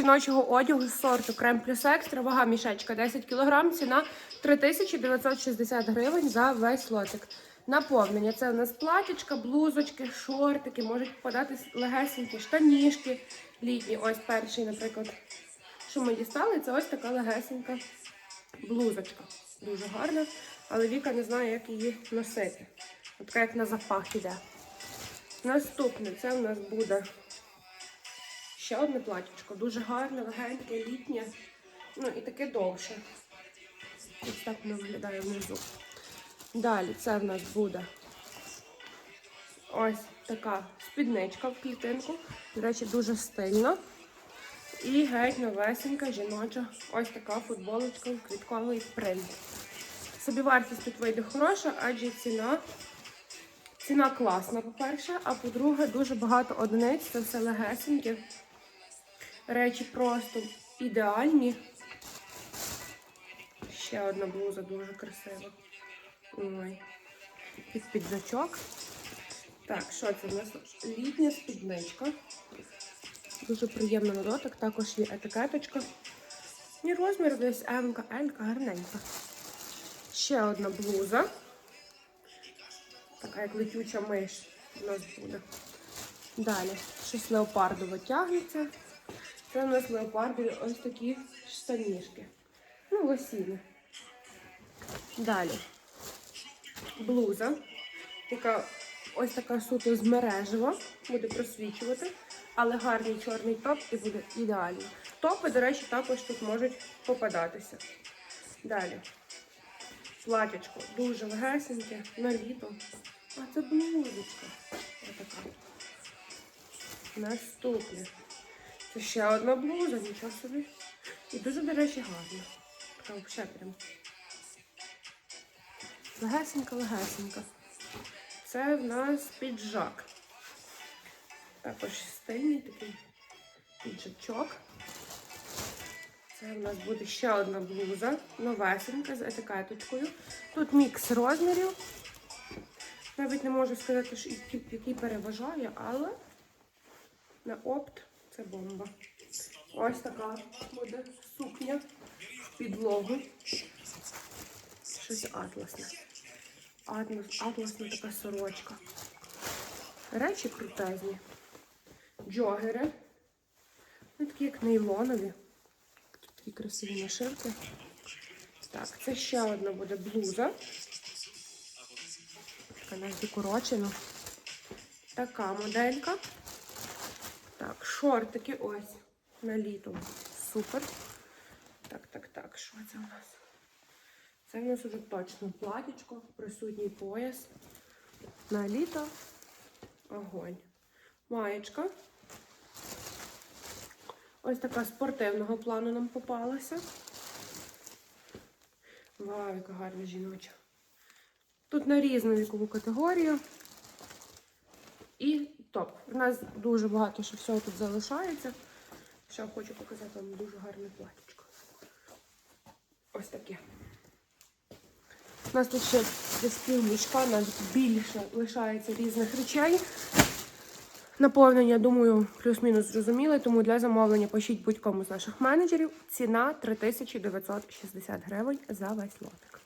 Жіночого одягу з сорту крем плюс екстра, вага мішечка 10 кг, ціна 3960 гривень за весь лотик. Наповнення це у нас платічка, блузочки, шортики, можуть попадатись легесенькі штанішки літні. Ось перший, наприклад, що ми дістали, це ось така легесенька блузочка. Дуже гарна, але Віка не знає, як її носити. Така, як на запах іде. Наступне це у нас буде ще одне платічко. Дуже гарне, легеньке, літнє. Ну і таке довше. Ось так воно виглядає внизу. Далі це в нас буде ось така спідничка в клітинку. До речі, дуже стильна. І геть новесенька жіноча. Ось така футболочка квітковий принт. Собівартість тут вийде хороша, адже ціна. Ціна класна, по-перше, а по-друге, дуже багато одиниць, це все легесеньке. Речі просто ідеальні. Ще одна блуза дуже красива. Ой. Під піджачок. Так, що це у нас? Літня спідничка. Дуже приємно на дотик. Також є етикеточка. І розмір десь М, Л, гарненька. Ще одна блуза. Така як летюча миш у нас буде. Далі щось леопардово тягнеться. Це у нас леопардові ось такі штанішки. Ну, весільні. Далі. Блуза. Яка ось така суто з мережева. Буде просвічувати. Але гарний чорний топ і буде ідеальний. Топи, до речі, також тут можуть попадатися. Далі. Платячко дуже легесеньке, на літо. А це блузочка. Отака. Наступне. Це ще одна блуза, нічого собі. І дуже, до речі, гарна. Така взагалі прям. Легесенька, легесенька. Це в нас піджак. Також стильний такий піджачок. Це в нас буде ще одна блуза, новесенька з етикеточкою. Тут мікс розмірів. Навіть не можу сказати, що який, переважає, але на опт це бомба. Ось така буде сукня в підлогу. Щось атласне. Атлас, атласна така сорочка. Речі крутезні. Джогери. Ну, такі як нейлонові. Такі красиві нашивки. Так, це ще одна буде блуза. Така навіть укорочена. Така моделька. Шортики ось на літо. Супер. Так, так, так, що це у нас? Це в нас уже точно платічко, присутній пояс. На літо. Огонь. Маєчка. Ось така спортивного плану нам попалася. Вау, яка гарна жіноча. Тут на різну вікову категорію. І топ. У нас дуже багато що всього тут залишається. Ще хочу показати вам дуже гарне платічко. Ось таке. У нас тут ще десь пів мішка, навіть більше лишається різних речей. Наповнення, думаю, плюс-мінус зрозуміли, тому для замовлення пишіть будь-кому з наших менеджерів. Ціна 3960 гривень за весь лотик.